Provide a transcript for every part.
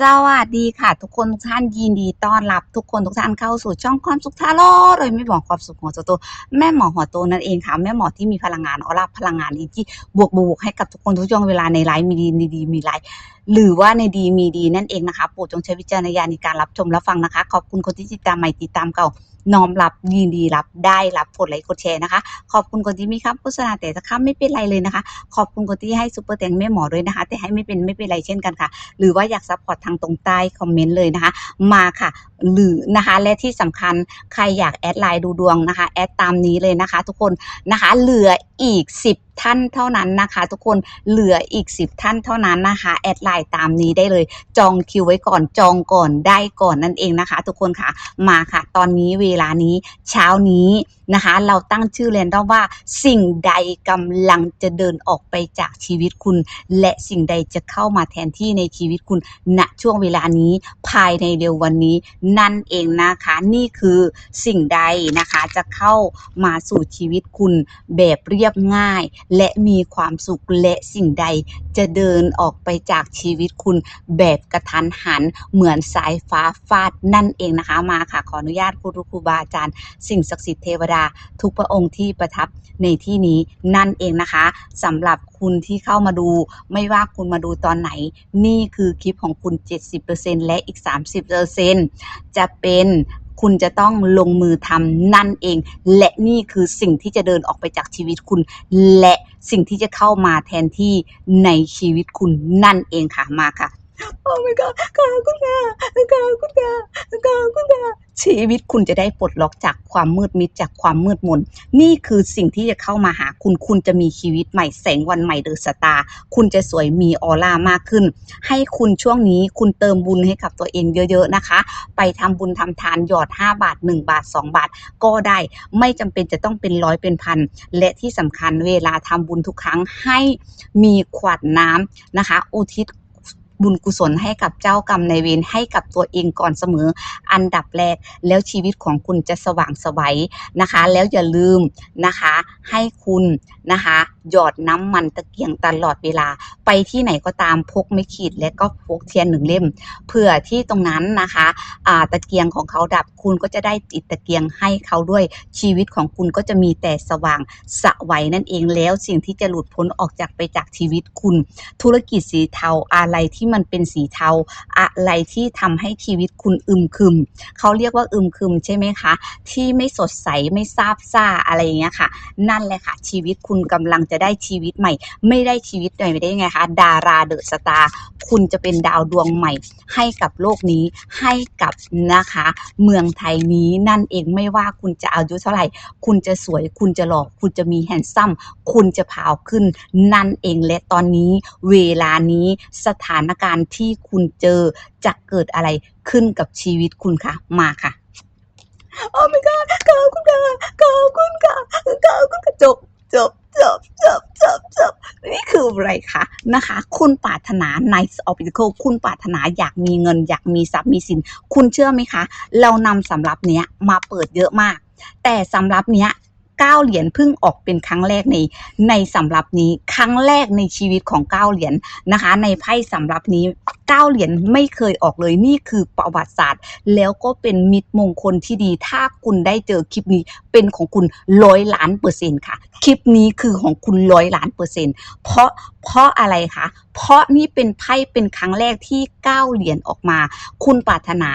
สวัสดีค่ะ ทุกคนทุกท่านยินดีต้อนรับ ทุกคนทุกท่านเข้าสู่ช่องความสุขทาโร่โดยไม่บอกความสุขหัวโตแม่หมอหัวโตนั่นเองค่ะ แม่หมอที่มีพลังงานออร่าพลังงานดีที่บวกบวกให้กับทุกคนทุกช่วงเวลาในไลฟ์มีดีมีดีมีไลฟ์หรือว่าในดีมีดีนั่นเองนะคะโปรดจงใช้วิจารณญาณในการรับชมและฟังนะคะ ขอบคุณคนที่ติดตามใหม่ติดตามเก่า น้อมรับยินดีรับได้รับกดไลค์กดแชร์นะคะ ขอบคุณคนที่มีคำโฆษณาแต่ถ้าคำไม่เป็นไรเลยนะคะ ขอบคุณคนที่ให้ซุปเปอร์แตงแม่หมอด้วยนะคะ แต่ให้ไม่เป็นไม่เป็นไรเช่นกันค่ะ หรือว่าอยากซัพพอร์ตทางตรงใต้คอมเมนต์เลยนะคะ มาค่ะ หรือนะคะและที่สำคัญใครอยากแอดไลน์ดูดวงนะคะ แอดตามนี้เลยนะคะ ทุกคนนะคะ เหลืออีก 10 ท่านเท่านั้นนะคะ ทุกคนเหลืออีก 10 ท่านเท่านั้นนะคะ แอดไลน์ตามนี้ได้เลย จองคิวไว้ก่อนจองก่อนได้ก่อนนั่นเองนะคะ ทุกคนค่ะมาค่ะ ตอนนี้เวลานี้เช้านี้ นะคะ เราตั้งชื่อเรนดอมว่า สิ่งใดกำลังจะเดินออกไปจากชีวิตคุณ และสิ่งใดจะเข้ามาแทนที่ในชีวิตคุณณช่วงเวลานี้ภายในเร็ววันนี้นั่นเองนะคะ นี่คือสิ่งใดนะคะจะเข้ามาสู่ชีวิตคุณแบบเรียบง่าย และมีความสุขและสิ่งใดจะเดินออกไปจากชีวิตคุณแบบกระทันหันเหมือนสายฟ้าฟาดนั่นเองนะคะมาค่ะขออนุญาตครูครูบาอาจารย์สิ่งศักดิ์สิทธิ์เทวดาทุกพระองค์ที่ประทับในที่นี้นั่นเองนะคะสำหรับคุณที่เข้ามาดู ไม่ว่าคุณมาดูตอนไหน นี่คือคลิปของคุณ 70%และอีก 30%จะเป็นคุณจะต้องลงมือทำนั่นเอง และนี่คือสิ่งที่จะเดินออกไปจากชีวิตคุณ และสิ่งที่จะเข้ามาแทนที่ในชีวิตคุณนั่นเองค่ะมาค่ะ โอ้ my god ขอบคุณค่ะขอบคุณค่ะขอบคุณค่ะชีวิตคุณจะได้ปลดล็อกจากความมืดมิดจากความมืดมน นี่คือสิ่งที่จะเข้ามาหาคุณ คุณจะมีชีวิตใหม่แสงวันใหม่เดอะสตาร์คุณจะสวยมีออร่ามากขึ้น ให้คุณช่วงนี้คุณเติมบุญให้กับตัวเองเยอะ ๆนะคะ ไปทำบุญทำทานหยอด 5 บาท 1 บาท 2 บาท ก็ได้ไม่จำเป็นจะต้องเป็นร้อยเป็นพัน และที่สำคัญเวลาทำบุญทุกครั้งให้มีขวดน้ำนะคะอุทิศ บุญกุศลให้กับเจ้ากรรมในายเวรให้กับตัวเองก่อนเสมอ อันดับแรกแล้วชีวิตของคุณจะสว่างไสวัยนะคะ แล้วอย่าลืมนะคะ ให้คุณ นะคะ หยอดน้ำมันตะเกียงตลอดเวลา ไปที่ไหนก็ตามพกไม่ขีดและก็พกเทียนหนึ่งเล่มเพื่อที่ตรงนั้นนะคะอาตะเกียงของเขาดับคุณก็จะได้ติดตะเกียงให้เขาด้วยชีวิตของคุณก็จะมีแต่สว่างสวัยนั่นเองแล้วสิ่งที่จะหลุดพ้นออกจากไปจากชีวิตคุณ ธุรกิจสีเทาอะไรที่มันเป็นสีเทา อะไรที่ทำให้ชีวิตคุณอึมครึมเขาเรียกว่าอึมครึมใช่ไหมคะ ที่ไม่สดใสไม่ซาบซ่าอะไรอย่างเงี้ยค่ะ นั่นแหละค่ะชีวิตคุณกำลังจะได้ชีวิตใหม่ ไม่ได้ชีวิตใหม่ไม่ได้ยังไงคะดาราเดอะสตาร์คุณจะเป็นดาวดวงใหม่ ให้กับโลกนี้ให้กับนะคะ เมืองไทยนี้นั่นเองไม่ว่าคุณจะอายุเท่าไหร่ คุณจะสวย คุณจะหล่อคุณจะมีแฮนซัมคุณจะพาวขึ้นนั่นเองและตอนนี้ เวลานี้สถานการณ์ที่คุณเจอจะเกิดอะไรขึ้นกับชีวิตคุณคะมาค่ะโอ้ my god ขอบคุณค่ะขอบคุณค่ะขอบคุณค่ะจบ จบจบจบจบจบนี่คืออะไรคะนะคะ คุณปรารถนา nice obstacle คุณปรารถนาอยากมีเงิน อยากมีทรัพย์มีสิน คุณเชื่อไหมคะ เรานำสำรับเนี้ยมาเปิดเยอะมาก แต่สำรับเนี้ย เก้าเหรียญเพิ่งออกเป็นครั้งแรกในในสำรับนี้ครั้งแรกในชีวิตของเก้าเหรียญนะคะ ในไพ่สำรับนี้เก้าเหรียญไม่เคยออกเลยนี่คือประวัติศาสตร์ แล้วก็เป็นมิตรมงคลที่ดี ถ้าคุณได้เจอคลิปนี้เป็นของคุณร้อยล้านเปอร์เซ็นต์ค่ะ คลิปนี้คือของคุณร้อยล้านเปอร์เซ็นต์เพราะเพราะอะไรคะเพราะนี่เป็นไพ่เป็นครั้งแรกที่เก้าเหรียญออกมา คุณปรารถนา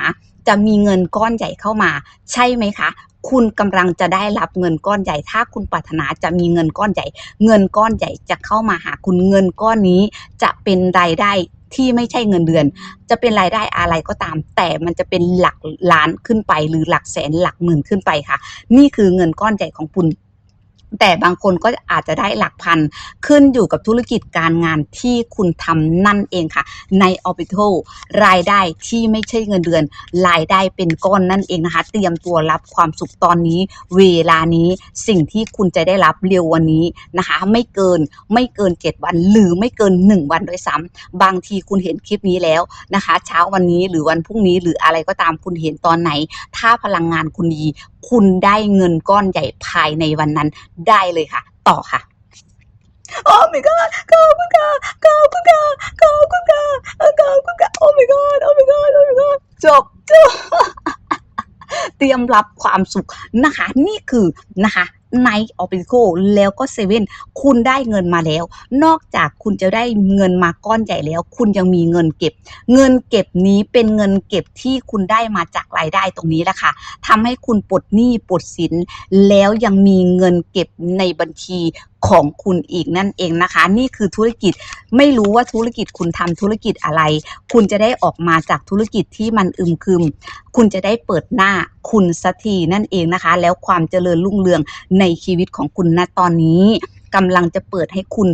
จะมีเงินก้อนใหญ่เข้ามา ใช่ไหมคะ คุณกำลังจะได้รับเงินก้อนใหญ่ ถ้าคุณปรารถนาจะมีเงินก้อนใหญ่ เงินก้อนใหญ่จะเข้ามาหาคุณเงินก้อนนี้จะเป็นรายได้ที่ไม่ใช่เงินเดือน จะเป็นรายได้อะไรก็ตาม แต่มันจะเป็นหลักล้านขึ้นไป หรือหลักแสนหลักหมื่นขึ้นไปค่ะ นี่คือเงินก้อนใหญ่ของคุณ แต่บางคนก็อาจจะได้หลักพัน ขึ้นอยู่กับธุรกิจการงานที่คุณทำนั่นเองค่ะ ใน o r b i t a l รายได้ที่ไม่ใช่เงินเดือน รายได้เป็นก้อนนั่นเองนะคะ เตรียมตัวรับความสุขตอนนี้ เวลานี้สิ่งที่คุณจะได้รับเร็ววันนี้นะคะ ไม่เกินไม่เกิน 7 วัน หรือไม่เกิน 1 วันด้วยซ้ำบางทีคุณเห็นคลิปนี้แล้วนะคะ เช้าวันนี้หรือวันพรุ่งนี้หรืออะไรก็ตามคุณเห็นตอนไหน ถ้าพลังงานคุณดีคุณได้เงินก้อนใหญ่ภายในวันนั้นได้เลยค่ะ ต่อค่ะโอ้ my god ขอบคุณค่ะขอบคุณค่ะขอบคุณค่ะขอบคุณค่ะโอ้ my god โอ้ my จบจบเตรียมรับความสุขนะคะ นี่คือนะคะไนท์ออฟ c ิโ e แล้วก็เซเว่น คุณได้เงินมาแล้ว นอกจากคุณจะได้เงินมาก้อนใหญ่แล้ว คุณยังมีเงินเก็บ เงินเก็บนี้เป็นเงินเก็บที่คุณได้มาจากรายได้ตรงนี้แหละค่ะทำให้คุณปลดหนี้ปลดสิน แล้วยังมีเงินเก็บในบัญชีของคุณอีกนั่นเองนะคะ นี่คือธุรกิจไม่รู้ว่าธุรกิจคุณทำธุรกิจอะไร คุณจะได้ออกมาจากธุรกิจที่มันอึมครึม คุณจะได้เปิดหน้าคุณสักทีนั่นเองนะคะ แล้วความเจริญรุ่งเรืองในชีวิตของคุณณตอนนี้ กำลังจะเปิดให้คุณ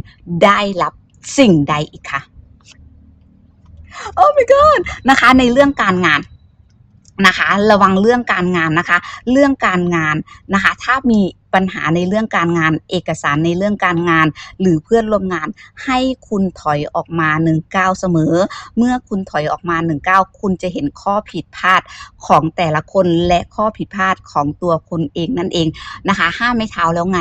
ได้รับสิ่งใดอีกคะโอ้ my god นะคะ ในเรื่องการงานนะคะ ระวังเรื่องการงานนะคะ เรื่องการงานนะคะ ถ้ามี ปัญหาในเรื่องการงาน เอกสารในเรื่องการงาน หรือเพื่อนร่วมงานให้คุณถอยออกมา1ก้าเสมอ เมื่อคุณถอยออกมา1ก้าคุณจะเห็นข้อผิดพลาดของแต่ละคนและข้อผิดพลาดของตัวคุณเองนั่นเองนะคะห้ามไม่เท้าแล้วไง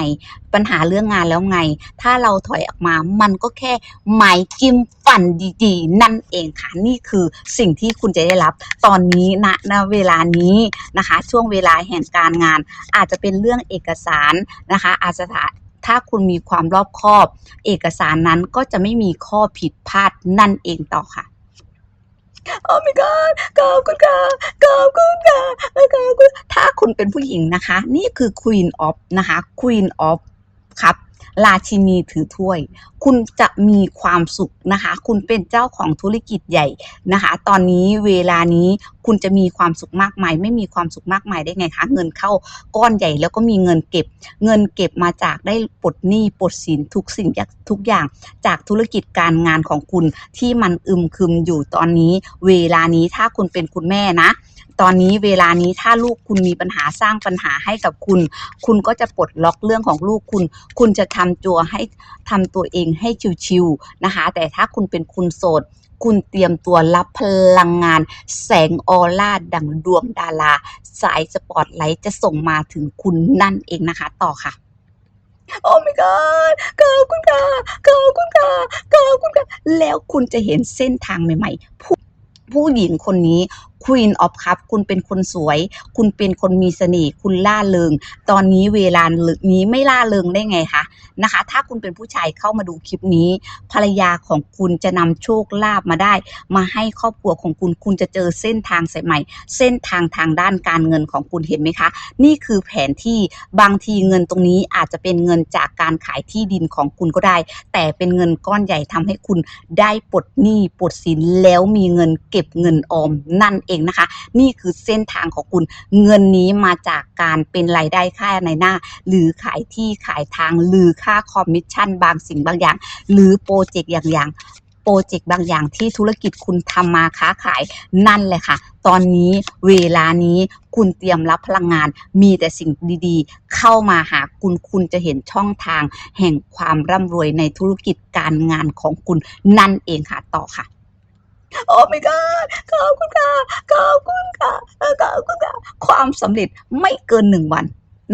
ปัญหาเรื่องงานแล้วไง ถ้าเราถอยออกมามันก็แค่ไม้จิ้มฟันดีๆ นั่นเองค่ะนี่คือสิ่งที่คุณจะได้รับตอนนี้ณณเวลานี้นะคะ ช่วงเวลาแห่งการงาน อาจจะเป็นเรื่องเอกสารนะคะอาจจะถ้าคุณมีความรอบคอบ เอกสารนั้นก็จะไม่มีข้อผิดพลาดนั่นเองต่อค่ะโอ้ my god ขอบคุณค่ะขอบคุณค่ะขอบคุณถ้าคุณเป็นผู้หญิงนะคะ นี่คือ Queen of นะคะ Queen of ครับ ราชินีถือถ้วย คุณจะมีความสุขนะคะ คุณเป็นเจ้าของธุรกิจใหญ่นะคะ ตอนนี้เวลานี้คุณจะมีความสุขมากมาย ไม่มีความสุขมากมายได้ไงคะ เงินเข้าก้อนใหญ่แล้วก็มีเงินเก็บ เงินเก็บมาจากได้ปลดหนี้ปลดสินทุกสิ่งทุกอย่างจากธุรกิจการงานของคุณที่มันอึมครึมอยู่ตอนนี้ เวลานี้ถ้าคุณเป็นคุณแม่นะ ตอนนี้เวลานี้ถ้าลูกคุณมีปัญหาสร้างปัญหาให้กับคุณ คุณก็จะปลดล็อกเรื่องของลูกคุณ คุณจะทำตัวให้ทำตัวเองให้ชิวๆนะคะ แต่ถ้าคุณเป็นคุณโสดคุณเตรียมตัวรับพลังงาน แสงออร่าดังดวงดารา สายสปอตไลท์จะส่งมาถึงคุณนั่นเองนะคะ ต่อค่ะโอ้ my god ขอบคุณค่ะขอบคุณค่ะขอบคุณค่ะแล้วคุณจะเห็นเส้นทางใหม่ ๆ ผู้ผู้หญิงคนนี้ Queen of Cup คุณเป็นคนสวย คุณเป็นคนมีเสน่ห์คุณล่าเริง ตอนนี้เวลานี้ไม่ล่าเริงได้ไงคะนะคะ ถ้าคุณเป็นผู้ชายเข้ามาดูคลิปนี้ ภรรยาของคุณจะนำโชคลาภมาได้ มาให้ครอบครัวของคุณคุณจะเจอเส้นทางสายใหม่ เส้นทางทางด้านการเงินของคุณเห็นไหมคะ นี่คือแผนที่บางทีเงินตรงนี้อาจจะเป็นเงินจากการขายที่ดินของคุณก็ได้ แต่เป็นเงินก้อนใหญ่ทำให้คุณได้ปลดหนี้ปลดสินแล้วมีเงินเก็บเงินออมนั่นเองนะคะ นี่คือเส้นทางของคุณเงินนี้มาจากการเป็นรายได้ค่าในหน้า หรือขายที่ขายทางหรือค่าคอมมิชชั่นบางสิ่งบางอย่าง หรือโปรเจกต์อย่างอย่างโปรเจกต์บางอย่างที่ธุรกิจคุณทำมาค้าขายนั่นแหละค่ะ ตอนนี้เวลานี้คุณเตรียมรับพลังงาน มีแต่สิ่งดีๆ เข้ามาหาคุณคุณจะเห็นช่องทาง แห่งความร่ำรวยในธุรกิจการงานของคุณนั่นเองค่ะต่อค่ะ โอ้ไม่ก็ขอบคุณค่ะขอบคุณค่ะขอบคุณค่ะ ความสำเร็จไม่เกินหนึ่งวัน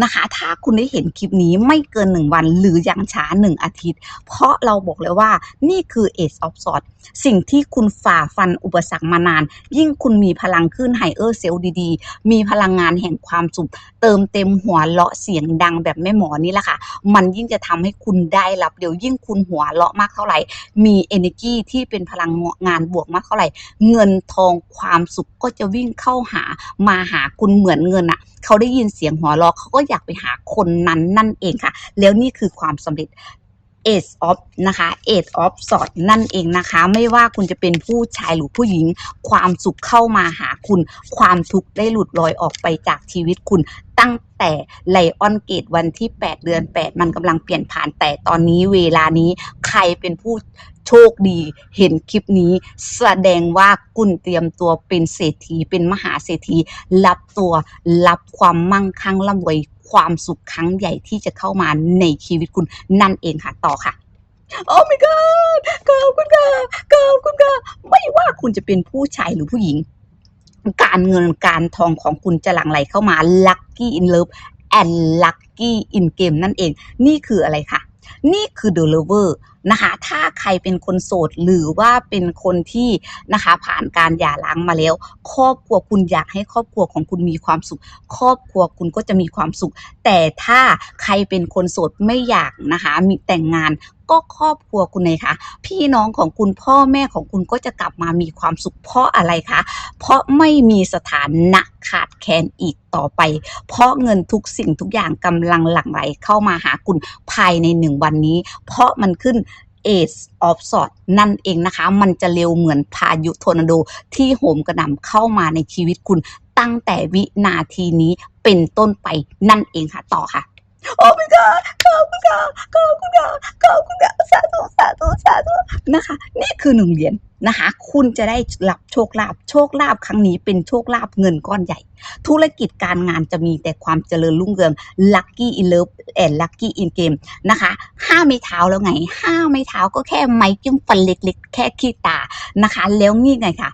นะคะ ถ้าคุณได้เห็นคลิปนี้ไม่เกินหนึ่งวันหรืออย่างช้าหนึ่งอาทิตย์ เพราะเราบอกเลยว่านี่คือ Ace of s w o r d สิ่งที่คุณฝ่าฟันอุปสรรคมานาน ยิ่งคุณมีพลังขึ้นไฮเออร์เซลดีๆ มีพลังงานแห่งความสุข เติมเต็มหัวเราะเสียงดังแบบแม่หมอนี่แหละค่ะ มันยิ่งจะทำให้คุณได้รับเดี๋ยวยิ่งคุณหัวเราะมากเท่าไหร่ มี energy ที่เป็นพลังงานบวกมากเท่าไหร่ เงินทองความสุขก็จะวิ่งเข้าหามาหาคุณเหมือนเงินอะเขาได้ยินเสียงหัวเราะเขาก็อยากไปหาคนนั้นนั่นเองค่ะ แล้วนี่คือความสำเร็จ Ace of นะคะ Ace of Swords นั่นเองนะคะ ไม่ว่าคุณจะเป็นผู้ชายหรือผู้หญิง ความสุขเข้ามาหาคุณ ความทุกข์ได้หลุดลอยออกไปจากชีวิตคุณตั้งแต่ไลออนเกตวันที่ 8 เดือน 8 มันกำลังเปลี่ยนผ่านแต่ตอนนี้เวลานี้ใครเป็นผู้โชคดีเห็นคลิปนี้ แสดงว่าคุณเตรียมตัวเป็นเศรษฐีเป็นมหาเศรษฐี รับตัวรับความมั่งคั่งร่ำรวย ความสุขครั้งใหญ่ที่จะเข้ามาในชีวิตคุณนั่นเองค่ะต่อค่ะโอ้ my god ขอบคุณค่ะขอบคุณค่ะไม่ว่าคุณจะเป็นผู้ชายหรือผู้หญิง การเงินการทองของคุณจะหลั่งไหลเข้ามา lucky in love and lucky in game นั่นเอง นี่คืออะไรคะนี่คือ the lover นะคะ ถ้าใครเป็นคนโสดหรือว่าเป็นคนที่นะคะ ผ่านการหย่าร้างมาแล้ว ครอบครัวคุณอยากให้ครอบครัวของคุณมีความสุข ครอบครัวคุณก็จะมีความสุข แต่ถ้าใครเป็นคนโสดไม่อยากนะคะ มีแต่งงานก็ครอบครัวคุณเลยค่ะพี่น้องของคุณพ่อแม่ของคุณก็จะกลับมามีความสุขเพราะอะไรคะ เพราะไม่มีสถานะขาดแคลนอีกต่อไป เพราะเงินทุกสิ่งทุกอย่างกำลังหลั่งไหลเข้ามาหาคุณภายในหนึ่งวันนี้ เพราะมันขึ้น เอสออฟสอดนั่นเองนะคะ มันจะเร็วเหมือนพายุทอร์นาโดที่โหมกระหน่ำเข้ามาในชีวิตคุณ ตั้งแต่วินาทีนี้เป็นต้นไปนั่นเองค่ะต่อค่ะโอ้ my god ขอบคุณค่ะขอบคุณค่ะขอบคุณค่ะสาธุสาธุสาธุนะคะ นี่คือหนึ่งเหรียญ นะคะ คุณจะได้รับโชคลาภโชคลาภครั้งนี้เป็นโชคลาภเงินก้อนใหญ่ ธุรกิจการงานจะมีแต่ความเจริญรุ่งเรือง lucky in love and lucky in game นะคะห้าไม้เท้าแล้วไงห้าไม้เท้าก็แค่ไม้จิ้มฟันเล็กๆ แค่ขี้ตานะคะ แล้วนี่ไงค่ะ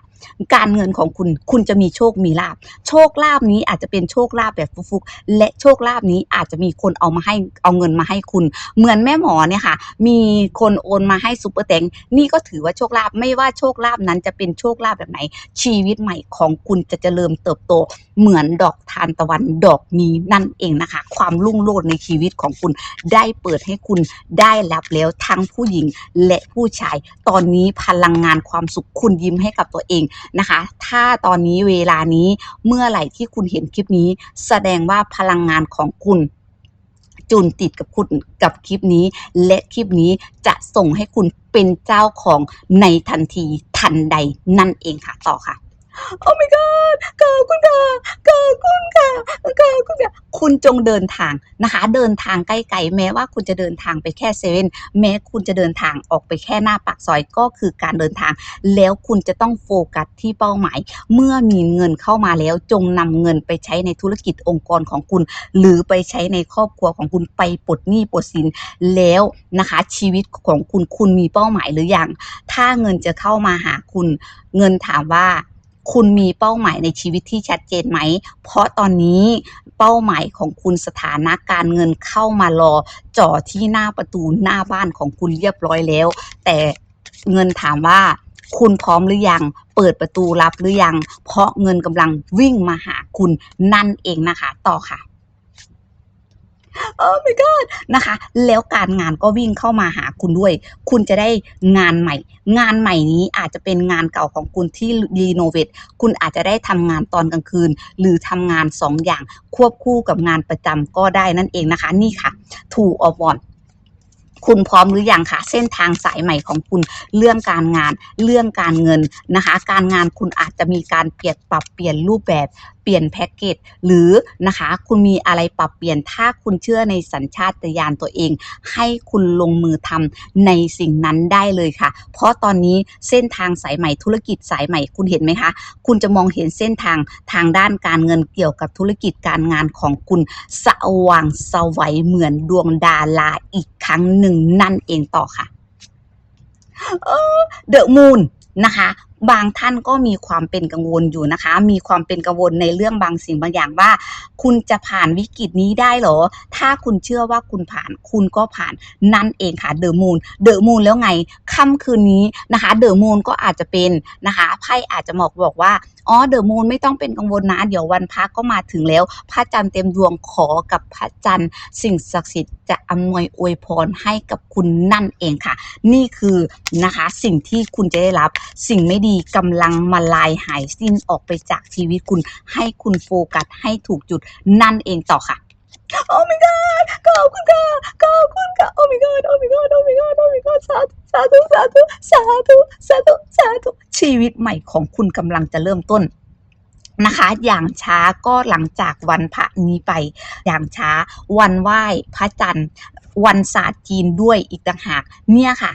การเงินของคุณ คุณจะมีโชค มีลาบ โชคลาภนี้อาจจะเป็นโชคลาภแบบฟุกๆ และโชคลาภนี้อาจจะมีคนเอามาให้ เอาเงินมาให้คุณ เหมือนแม่หมอเนี่ยค่ะ มีคนโอนมาให้ซุปเปอร์แตง นี่ก็ถือว่าโชคลาภไม่ว่าโชคลาภนั้นจะเป็นโชคลาภแบบไหน ชีวิตใหม่ของคุณจะเจริญเติบโต เหมือนดอกทานตะวันดอกนี้นั่นเองนะคะ ความรุ่งโรจน์ในชีวิตของคุณได้เปิดให้คุณได้รับแล้วทั้งผู้หญิงและผู้ชาย ตอนนี้พลังงานความสุขคุณยิ้มให้กับตัวเองนะคะ ถ้าตอนนี้เวลานี้เมื่อไหร่ที่คุณเห็นคลิปนี้ แสดงว่าพลังงานของคุณ จุนติดกับคุณกับคลิปนี้ และคลิปนี้จะส่งให้คุณเป็นเจ้าของในทันทีทันใดนั่นเองค่ะต่อค่ะ โอ้ my god ขอบคุณค่ะขอบคุณค่ะขอบคุณค่ะคุณจงเดินทางนะคะ เดินทางใกล้ๆแม้ว่าคุณจะเดินทางไปแค่เซเว่นแม้คุณจะเดินทางออกไปแค่หน้าปากซอยก็คือการเดินทาง แล้วคุณจะต้องโฟกัสที่เป้าหมาย เมื่อมีเงินเข้ามาแล้วจงนำเงินไปใช้ในธุรกิจองค์กรของคุณ หรือไปใช้ในครอบครัวของคุณไปปลดหนี้ปลดสินแล้วนะคะ ชีวิตของคุณคุณมีเป้าหมายหรือยังถ้าเงินจะเข้ามาหาคุณ เงินถามว่า คุณมีเป้าหมายในชีวิตที่ชัดเจนไหม เพราะตอนนี้เป้าหมายของคุณสถานะการเงินเข้ามารอจ่อที่หน้าประตูหน้าบ้านของคุณเรียบร้อยแล้ว แต่เงินถามว่าคุณพร้อมหรือยัง เปิดประตูรับหรือยัง เพราะเงินกำลังวิ่งมาหาคุณนั่นเองนะคะ ต่อค่ะ โอ้ my god นะคะ แล้วการงานก็วิ่งเข้ามาหาคุณด้วย คุณจะได้งานใหม่ งานใหม่นี้อาจจะเป็นงานเก่าของคุณที่รีโนเวทคุณอาจจะได้ทำงานตอนกลางคืน หรือทำงานสองอย่างควบคู่กับงานประจำก็ได้นั่นเองนะคะ นี่ค่ะ Two of Wands คุณพร้อมหรือยังคะเส้นทางสายใหม่ของคุณเรื่องการงานเรื่องการเงินนะคะ การงานคุณอาจจะมีการเปลี่ยนปรับเปลี่ยนรูปแบบเปลี่ยนแพ็กเกจหรือนะคะ คุณมีอะไรปรับเปลี่ยนถ้าคุณเชื่อในสัญชาตญาณตัวเอง ให้คุณลงมือทำในสิ่งนั้นได้เลยค่ะ เพราะตอนนี้เส้นทางสายใหม่ธุรกิจสายใหม่คุณเห็นไหมคะ คุณจะมองเห็นเส้นทางทางด้านการเงินเกี่ยวกับธุรกิจการงานของคุณสว่างสวัยเหมือนดวงดาราอีกครั้งหนึ่งนั่นเองต่อค่ะเดอะมูนนะคะ บางท่านก็มีความเป็นกังวลอยู่นะคะ มีความเป็นกังวลในเรื่องบางสิ่งบางอย่างว่า คุณจะผ่านวิกฤตนี้ได้หรอ ถ้าคุณเชื่อว่าคุณผ่าน คุณก็ผ่านนั่นเองค่ะเดอะมูนเดอะมูนแล้วไงค่ำคืนนี้นะคะเดอะมูนก็อาจจะเป็นนะคะไพ่อาจจะบอกบอกว่าอ๋อเดอะมูนไม่ต้องเป็นกังวลนะเดี๋ยววันพักก็มาถึงแล้ว พระจันทร์เต็มดวงขอกับพระจันทร์ สิ่งศักดิ์สิทธิ์จะอำนวยอวยพรให้กับคุณนั่นเองค่ะ นี่คือนะคะสิ่งที่คุณจะได้รับสิ่งไม่ดีกำลังมาลายหายสิ้นออกไปจากชีวิตคุณ ให้คุณโฟกัสให้ถูกจุดนั่นเองต่อค่ะ โอ้ my god ขอบคุณค่ะขอบคุณค่ะ โอ้ my god โอ้ my god โอ้ my god โอ้ my god สาธุสาธุสาธุสาธุสาธุสาธุชีวิตใหม่ของคุณกำลังจะเริ่มต้นนะคะอย่างช้าก็หลังจากวันพระนี้ไป อย่างช้าวันไหว้พระจันทร์ วันศาสตร์จีนด้วยอีกต่างหาก เนี่ยค่ะ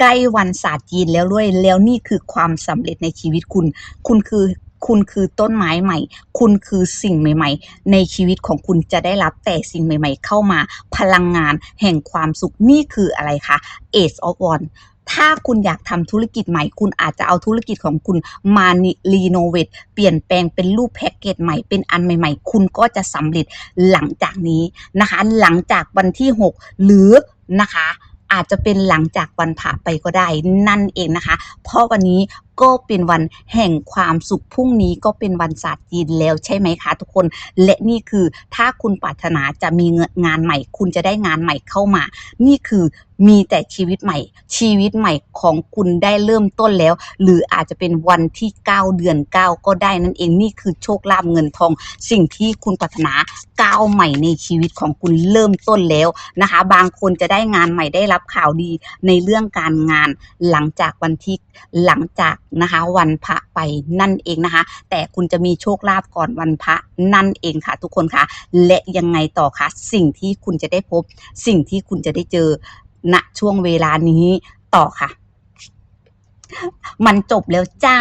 ใกล้วันศาสตร์จีนแล้วด้วย แล้วนี่คือความสำเร็จในชีวิตคุณ คุณคือคุณคือต้นไม้ใหม่ คุณคือสิ่งใหม่ ๆ ในชีวิตของคุณจะได้รับแต่สิ่งใหม่ ๆ เข้ามา พลังงานแห่งความสุขนี่คืออะไรคะ Ace of Wands ถ้าคุณอยากทำธุรกิจใหม่ คุณอาจจะเอาธุรกิจของคุณมารีโนเวทเปลี่ยนแปลงเป็นรูปแพ็กเกจใหม่เป็นอันใหม่ ๆ คุณก็จะสำเร็จหลังจากนี้นะคะ หลังจากวันที่ 6 หรือนะคะ อาจจะเป็นหลังจากวันพระไปก็ได้นั่นเองนะคะ เพราะวันนี้ ก็เป็นวันแห่งความสุขพรุ่งนี้ก็เป็นวันศาสตร์จีนแล้วใช่ไหมคะทุกคน และนี่คือถ้าคุณปรารถนาจะมีเงินงานใหม่ คุณจะได้งานใหม่เข้ามา นี่คือมีแต่ชีวิตใหม่ ชีวิตใหม่ของคุณได้เริ่มต้นแล้ว หรืออาจจะเป็นวันที่ 9 เดือน 9 ก็ได้นั่นเองนี่คือโชคลาภเงินทอง สิ่งที่คุณปรารถนาก้าวใหม่ในชีวิตของคุณเริ่มต้นแล้วนะคะ บางคนจะได้งานใหม่ได้รับข่าวดีในเรื่องการงาน หลังจากวันที่หลังจากนะคะ วันพระไปนั่นเองนะคะ แต่คุณจะมีโชคลาภก่อนวันพระนั่นเองค่ะ ทุกคนค่ะและยังไงต่อคะสิ่งที่คุณจะได้พบ สิ่งที่คุณจะได้เจอณช่วงเวลานี้ต่อค่ะ มันจบแล้วจ้า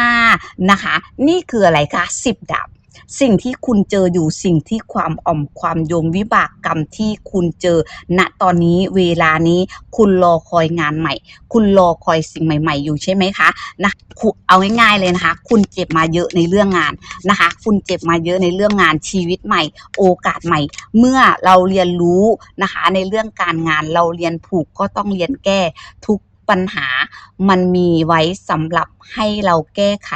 นะคะ นี่คืออะไรคะสิบดาบ สิ่งที่คุณเจออยู่สิ่งที่ความอ่อมความโยมวิบากกรรมที่คุณเจอ ณตอนนี้เวลานี้คุณรอคอยงานใหม่ คุณรอคอยสิ่งใหม่ ๆ อยู่ใช่ไหมคะนะเอาง่ายๆเลยนะคะ คุณเจ็บมาเยอะในเรื่องงานนะคะ คุณเจ็บมาเยอะในเรื่องงานชีวิตใหม่ โอกาสใหม่ เมื่อเราเรียนรู้นะคะ ในเรื่องการงานเราเรียนผูกก็ต้องเรียนแก้ทุก ปัญหามันมีไว้สำหรับให้เราแก้ไข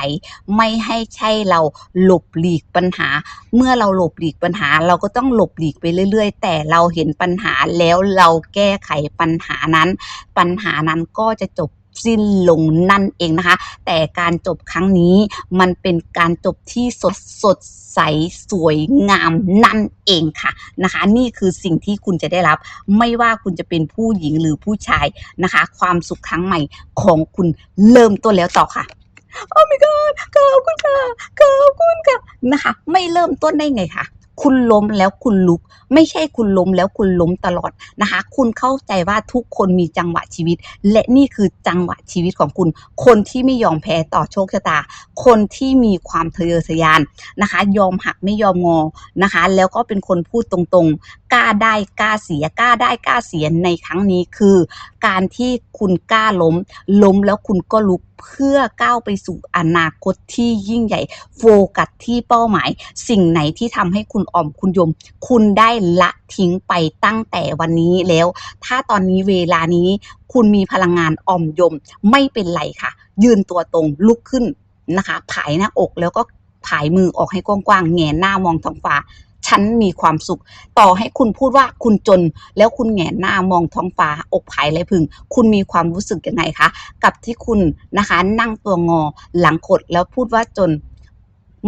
ไม่ให้ใช่เราหลบหลีกปัญหา เมื่อเราหลบหลีกปัญหา เราก็ต้องหลบหลีกไปเรื่อย ๆ แต่เราเห็นปัญหาแล้วเราแก้ไขปัญหานั้น ปัญหานั้นก็จะจบ สิ้นลงนั่นเองนะคะ แต่การจบครั้งนี้มันเป็นการจบที่สดสดใสสวยงามนั่นเองค่ะนะคะ นี่คือสิ่งที่คุณจะได้รับ ไม่ว่าคุณจะเป็นผู้หญิงหรือผู้ชายนะคะ ความสุขครั้งใหม่ของคุณเริ่มต้นแล้วต่อค่ะโอ้ my god ขอบคุณค่ะขอบคุณค่ะนะคะ ไม่เริ่มต้นได้ไงคะ คุณล้มแล้วคุณลุก ไม่ใช่คุณล้มแล้วคุณล้มตลอดนะคะ คุณเข้าใจว่าทุกคนมีจังหวะชีวิต และนี่คือจังหวะชีวิตของคุณ คนที่ไม่ยอมแพ้ต่อโชคชะตา คนที่มีความทะเยอทะยานนะคะ ยอมหักไม่ยอมงอนะคะ แล้วก็เป็นคนพูดตรงๆ กล้าได้กล้าเสียกล้าได้กล้าเสียในครั้งนี้คือ การที่คุณกล้าล้ม ล้มแล้วคุณก็ลุก เพื่อก้าวไปสู่อนาคตที่ยิ่งใหญ่ โฟกัสที่เป้าหมาย สิ่งไหนที่ทำให้คุณอ่อมคุณยม คุณได้ละทิ้งไปตั้งแต่วันนี้แล้ว ถ้าตอนนี้เวลานี้ คุณมีพลังงานอ่อมยมไม่เป็นไรค่ะ ยืนตัวตรงลุกขึ้นนะคะผายหน้าอกแล้วก็ผายมือออกให้กว้างๆแงนหน้ามองท้องฟ้า ฉันมีความสุข ต่อให้คุณพูดว่าคุณจน แล้วคุณแหงนหน้ามองท้องฟ้าอกผายไรพึง คุณมีความรู้สึกยังไงคะ กับที่คุณนะคะ นั่งตัวงอหลังขดแล้วพูดว่าจน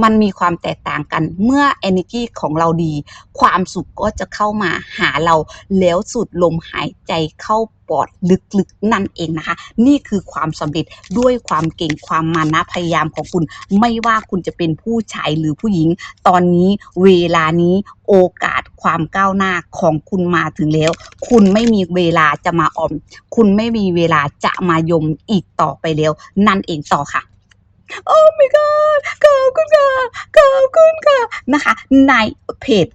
มันมีความแตกต่างกัน เมื่อ energy ของเราดี ความสุขก็จะเข้ามาหาเราแล้วสูดลมหายใจเข้าปอดลึกๆนั่นเองนะคะ นี่คือความสำเร็จด้วยความเก่งความมานะพยายามของคุณ ไม่ว่าคุณจะเป็นผู้ชายหรือผู้หญิง ตอนนี้เวลานี้โอกาสความก้าวหน้าของคุณมาถึงแล้ว คุณไม่มีเวลาจะมาออม คุณไม่มีเวลาจะมายมอีกต่อไปแล้ว นั่นเองต่อค่ะ โอ้ my god ขอบคุณค่ะ ขอบคุณค่ะ นะคะ ในเพจ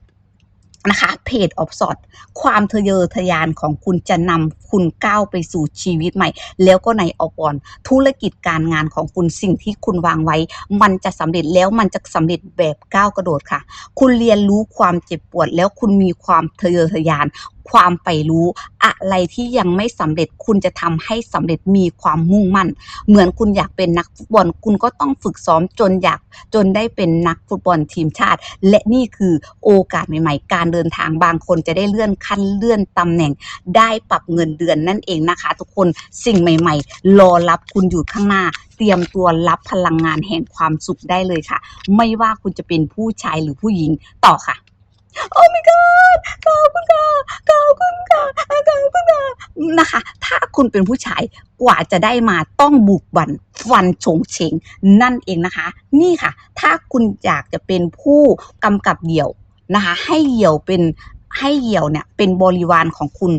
นะคะเพจออฟสอดความทะเยอทะยานของคุณจะนำคุณก้าวไปสู่ชีวิตใหม่ แล้วก็ในอปอนธุรกิจการงานของคุณสิ่งที่คุณวางไว้ มันจะสำเร็จแล้วมันจะสำเร็จแบบก้าวกระโดดค่ะ คุณเรียนรู้ความเจ็บปวดแล้วคุณมีความทะเยอทะยาน ความไปรู้ อะไรที่ยังไม่สำเร็จคุณจะทำให้สำเร็จมีความมุ่งมั่น เหมือนคุณอยากเป็นนักฟุตบอล คุณก็ต้องฝึกซ้อมจนอยากจนได้เป็นนักฟุตบอลทีมชาติ และนี่คือโอกาสใหม่ ๆ การเดินทางบางคนจะได้เลื่อนขั้นเลื่อนตำแหน่ง ได้ปรับเงินเดือนนั่นเองนะคะ ทุกคนสิ่งใหม่ ๆ รอรับคุณอยู่ข้างหน้าเตรียมตัวรับพลังงานแห่งความสุขได้เลยค่ะ ไม่ว่าคุณจะเป็นผู้ชายหรือผู้หญิงต่อค่ะ โอ้ my god ขอบคุณค่ะขอบคุณค่ะขอบคุณค่ะนะคะ ถ้าคุณเป็นผู้ชายกว่าจะได้มาต้องบุกบันฟันชงเฉงนั่นเองนะคะ นี่ค่ะ ถ้าคุณอยากจะเป็นผู้กำกับเหี่ยวนะคะ ให้เหี่ยวเป็นให้เหี่ยวเนี่ยเป็นบริวารของคุณ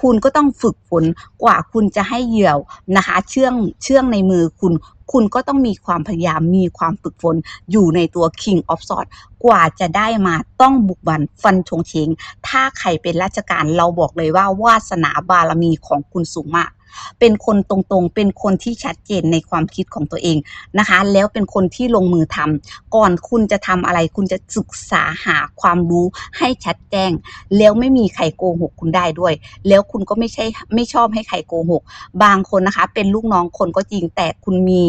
คุณก็ต้องฝึกฝนกว่าคุณจะให้เหยี่ยวนะคะ เชื่องเชื่องในมือคุณ คุณก็ต้องมีความพยายามมีความฝึกฝนอยู่ในตัว King of Swords กว่าจะได้มาต้องบุกบันฟันชงเชงถ้าใครเป็นราชการเราบอกเลยว่าวาสนาบารมีของคุณสูงมาก เป็นคนตรงๆ เป็นคนที่ชัดเจนในความคิดของตัวเองนะคะ แล้วเป็นคนที่ลงมือทำก่อนคุณจะทำอะไร คุณจะศึกษาหาความรู้ให้ชัดแจ้ง แล้วไม่มีใครโกหกคุณได้ด้วย แล้วคุณก็ไม่ใช่ไม่ชอบให้ใครโกหก บางคนนะคะ เป็นลูกน้องคนก็จริงแต่คุณมี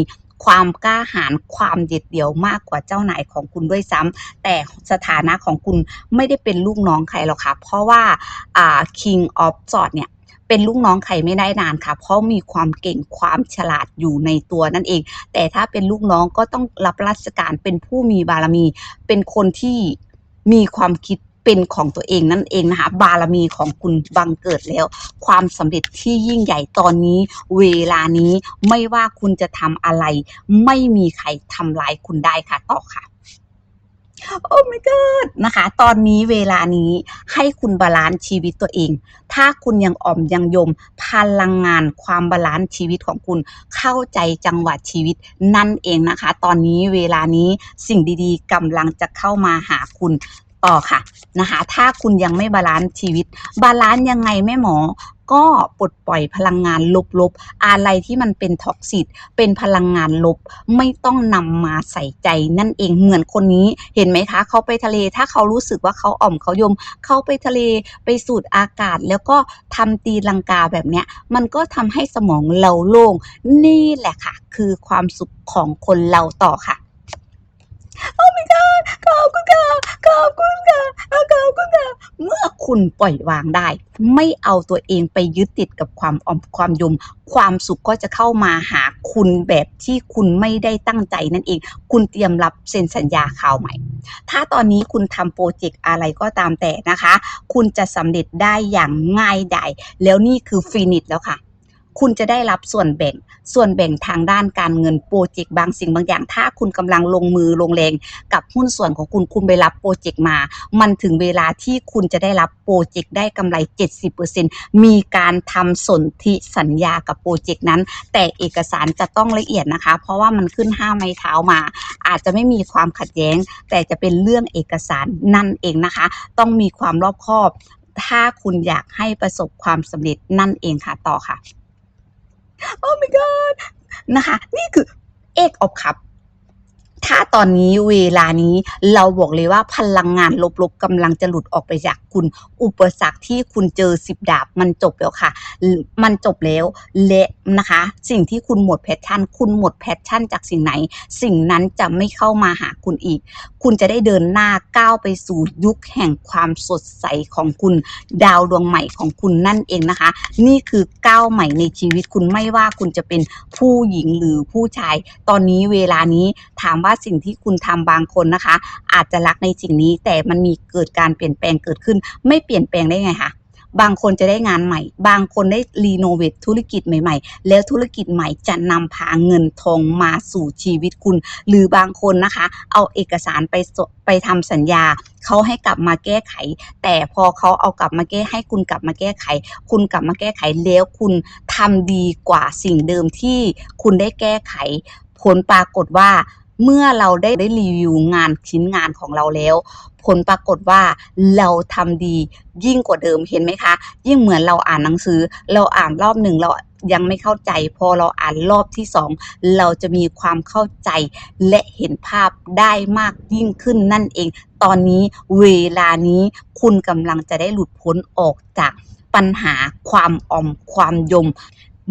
ความกล้าหาญความเด็ดเดี่ยวมากกว่าเจ้านายของคุณด้วยซ้ำแต่สถานะของคุณไม่ได้เป็นลูกน้องใครหรอกค่ะ เพราะว่า King of s w o r d เนี่ย เป็นลูกน้องใครไม่ได้นานค่ะ เพราะมีความเก่งความฉลาดอยู่ในตัวนั่นเอง แต่ถ้าเป็นลูกน้องก็ต้องรับราชการเป็นผู้มีบารมี เป็นคนที่มีความคิดเป็นของตัวเองนั่นเองนะคะบารมีของคุณบังเกิดแล้ว ความสำเร็จที่ยิ่งใหญ่ตอนนี้ เวลานี้ไม่ว่าคุณจะทำอะไร ไม่มีใครทำร้ายคุณได้ค่ะต่อค่ะ โอ้ my god นะคะ ตอนนี้เวลานี้ให้คุณบาลานซ์ชีวิตตัวเอง ถ้าคุณยังอ่อมยังยม พลังงานความบาลานซ์ชีวิตของคุณเข้าใจจังหวะชีวิตนั่นเองนะคะ ตอนนี้เวลานี้สิ่งดีๆกำลังจะเข้ามาหาคุณต่อค่ะนะคะ ถ้าคุณยังไม่บาลานซ์ชีวิต บาลานซ์ยังไงแม่หมอ ก็ปลดปล่อยพลังงานลบๆ อะไรที่มันเป็นท็อกซิตเป็นพลังงานลบ ไม่ต้องนำมาใส่ใจนั่นเองเหมือนคนนี้เห็นไหมคะ เขาไปทะเลถ้าเขารู้สึกว่าเขาอ่อมเขายม เขาไปทะเลไปสูดอากาศ แล้วก็ทำตีลังกาแบบเนี้ย มันก็ทำให้สมองเราโล่ง นี่แหละค่ะ คือความสุขของคนเราต่อค่ะ โอ้ my god ขอบคุณค่ะขอบคุณค่ะขอบคุณค่ะเมื่อคุณปล่อยวางได้ ไม่เอาตัวเองไปยึดติดกับความอ่อมความยม ความสุขก็จะเข้ามาหาคุณแบบที่คุณไม่ได้ตั้งใจนั่นเอง คุณเตรียมรับเซ็นสัญญาข่าวใหม่ ถ้าตอนนี้คุณทำโปรเจกต์อะไรก็ตามแต่นะคะ คุณจะสำเร็จได้อย่างง่ายดายแล้วนี่คือฟินิชแล้วค่ะ คุณจะได้รับส่วนแบ่ง ส่วนแบ่งทางด้านการเงินโปรเจกต์บางสิ่งบางอย่าง ถ้าคุณกำลังลงมือลงแรงกับหุ้นส่วนของคุณคุณไปรับโปรเจกต์มา มันถึงเวลาที่คุณจะได้รับโปรเจกต์ได้กำไร 70%มีการทำสนธิสัญญากับโปรเจกต์นั้น แต่เอกสารจะต้องละเอียดนะคะ เพราะว่ามันขึ้นห้าไม้เท้ามา อาจจะไม่มีความขัดแย้ง แต่จะเป็นเรื่องเอกสารนั่นเองนะคะ ต้องมีความรอบคอบ ถ้าคุณอยากให้ประสบความสำเร็จนั่นเองค่ะต่อค่ะ โอ้ my god นะคะ นี่คือเอกออฟคัพ ถ้าตอนนี้เวลานี้เราบอกเลยว่าพลังงานลบๆกำลังจะหลุดออกไปจากคุณ อุปสรรคที่คุณเจอสิบดาบมันจบแล้วค่ะ มันจบแล้วและนะคะ สิ่งที่คุณหมดแพชชั่น คุณหมดแพชชั่นจากสิ่งไหน สิ่งนั้นจะไม่เข้ามาหาคุณอีก คุณจะได้เดินหน้าก้าวไปสู่ยุคแห่งความสดใสของคุณ ดาวดวงใหม่ของคุณนั่นเองนะคะ นี่คือก้าวใหม่ในชีวิตคุณไม่ว่าคุณจะเป็นผู้หญิงหรือผู้ชาย ตอนนี้เวลานี้ถามว่าสิ่งที่คุณทำบางคนนะคะ อาจจะรักในสิ่งนี้ แต่มันมีเกิดการเปลี่ยนแปลงเกิดขึ้น ไม่เปลี่ยนแปลงได้ไงคะบางคนจะได้งานใหม่ บางคนได้รีโนเวทธุรกิจใหม่ ๆ แล้วธุรกิจใหม่จะนำพาเงินทองมาสู่ชีวิตคุณ หรือบางคนนะคะ เอาเอกสารไปไปทำสัญญา เขาให้กลับมาแก้ไข แต่พอเขาเอากลับมาแก้ให้คุณกลับมาแก้ไข คุณกลับมาแก้ไขแล้วคุณทำดีกว่าสิ่งเดิมที่คุณได้แก้ไข ผลปรากฏว่า เมื่อเราได้ได้รีวิวงานชิ้นงานของเราแล้ว ผลปรากฏว่าเราทำดียิ่งกว่าเดิมเห็นไหมคะ ยิ่งเหมือนเราอ่านหนังสือ เราอ่านรอบหนึ่งเรายังไม่เข้าใจ พอเราอ่านรอบที่สองเราจะมีความเข้าใจ และเห็นภาพได้มากยิ่งขึ้นนั่นเอง ตอนนี้เวลานี้คุณกำลังจะได้หลุดพ้นออกจากปัญหาความอ่อมความยม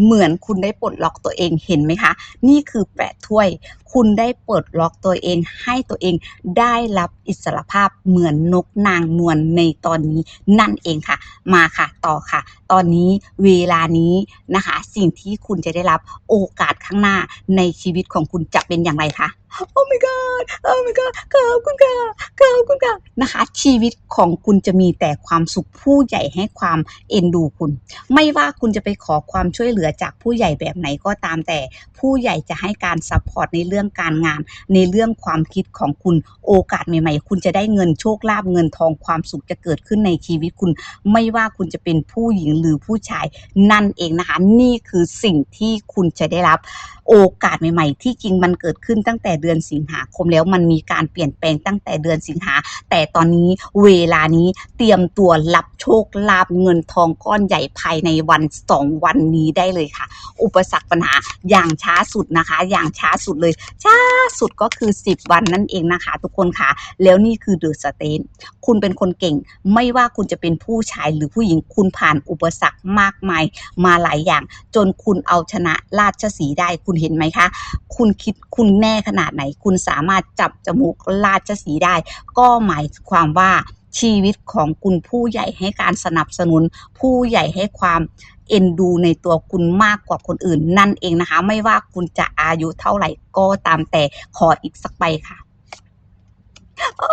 เหมือนคุณได้ปลดล็อกตัวเองเห็นไหมคะ นี่คือแปดถ้วย คุณได้ปลดล็อกตัวเอง ให้ตัวเองได้รับอิสรภาพเหมือนนกนางนวลในตอนนี้นั่นเองค่ะ มาค่ะต่อค่ะ ตอนนี้เวลานี้นะคะ สิ่งที่คุณจะได้รับโอกาสข้างหน้าในชีวิตของคุณจะเป็นอย่างไรคะโอ้ my god โอ้ my god ขอบคุณค่ะขอบคุณค่ะนะคะ ชีวิตของคุณจะมีแต่ความสุขผู้ใหญ่ให้ความเอ็นดูคุณ ไม่ว่าคุณจะไปขอความช่วยเหลือจากผู้ใหญ่แบบไหนก็ตามแต่ ผู้ใหญ่จะให้การซัพพอร์ตในเรื่องการงาน ในเรื่องความคิดของคุณโอกาสใหม่ ๆ คุณจะได้เงินโชคลาภเงินทองความสุขจะเกิดขึ้นในชีวิตคุณ ไม่ว่าคุณจะเป็นผู้หญิงหรือผู้ชายนั่นเองนะคะนี่คือสิ่งที่คุณจะได้รับ โอกาสใหม่ ๆ ที่จริงมันเกิดขึ้นตั้งแต่เดือนสิงหาคมแล้วมันมีการเปลี่ยนแปลงตั้งแต่เดือนสิงหา แต่ตอนนี้เวลานี้เตรียมตัวรับโชคลาภเงินทองก้อนใหญ่ภายในวันสองวันนี้ได้เลยค่ะ อุปสรรคปัญหาอย่างช้าสุดนะคะ อย่างช้าสุดเลย ช้าสุดก็คือ 10 วันนั่นเองนะคะทุกคนค่ะ แล้วนี่คือเดอะสเตนคุณเป็นคนเก่ง ไม่ว่าคุณจะเป็นผู้ชายหรือผู้หญิงคุณผ่านอุปสรรคมากมาย มาหลายอย่าง จนคุณเอาชนะราชสีได้คุณเห็นไหมคะ คุณคิดคุณแน่ขนาดไหน คุณสามารถจับจมูกราชสีได้ ก็หมายความว่าชีวิตของคุณผู้ใหญ่ให้การสนับสนุน ผู้ใหญ่ให้ความเอ็นดูในตัวคุณมากกว่าคนอื่นนั่นเองนะคะ ไม่ว่าคุณจะอายุเท่าไหร่ก็ตามแต่ขออีกสักใบค่ะ ข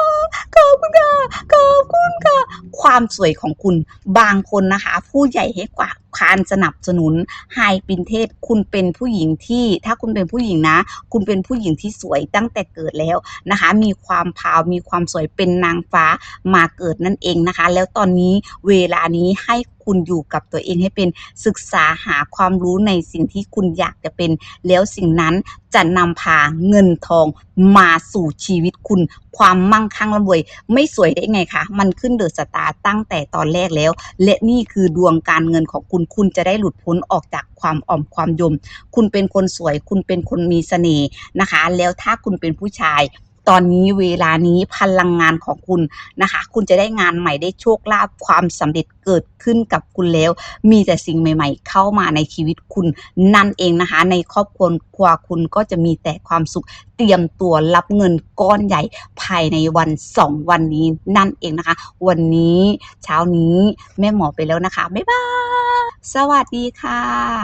อบคุณค่ะ ขอบคุณค่ะ ความสวยของคุณบางคนนะคะ ผู้ใหญ่ให้กว่าการสนับสนุนไฮปินเทศคุณเป็นผู้หญิงที่ถ้าคุณเป็นผู้หญิงนะ คุณเป็นผู้หญิงที่สวยตั้งแต่เกิดแล้วนะคะ มีความพาวมีความสวยเป็นนางฟ้ามาเกิดนั่นเองนะคะ แล้วตอนนี้เวลานี้ให้คุณอยู่กับตัวเองให้เป็นศึกษาหาความรู้ในสิ่งที่คุณอยากจะเป็น แล้วสิ่งนั้นจะนำพาเงินทองมาสู่ชีวิตคุณ ความมั่งคั่งร่ำรวย ไม่สวยได้ไงคะ มันขึ้นเดอะสตาร์ตั้งแต่ตอนแรกแล้ว และนี่คือดวงการเงินของคุณคุณจะได้หลุดพ้นออกจากความอ่อมความยม คุณเป็นคนสวย คุณเป็นคนมีเสน่ห์นะคะ แล้วถ้าคุณเป็นผู้ชาย ตอนนี้เวลานี้พลังงานของคุณนะคะ คุณจะได้งานใหม่ได้โชคลาภความสำเร็จเกิดขึ้นกับคุณแล้ว มีแต่สิ่งใหม่ ๆ เข้ามาในชีวิตคุณนั่นเองนะคะ ในครอบครัวครัวคุณก็จะมีแต่ความสุขเตรียมตัวรับเงินก้อนใหญ่ภายในวันสองวันนี้นั่นเองนะคะ วันนี้เช้านี้แม่หมอไปแล้วนะคะ บ๊ายบาย สวัสดีค่ะ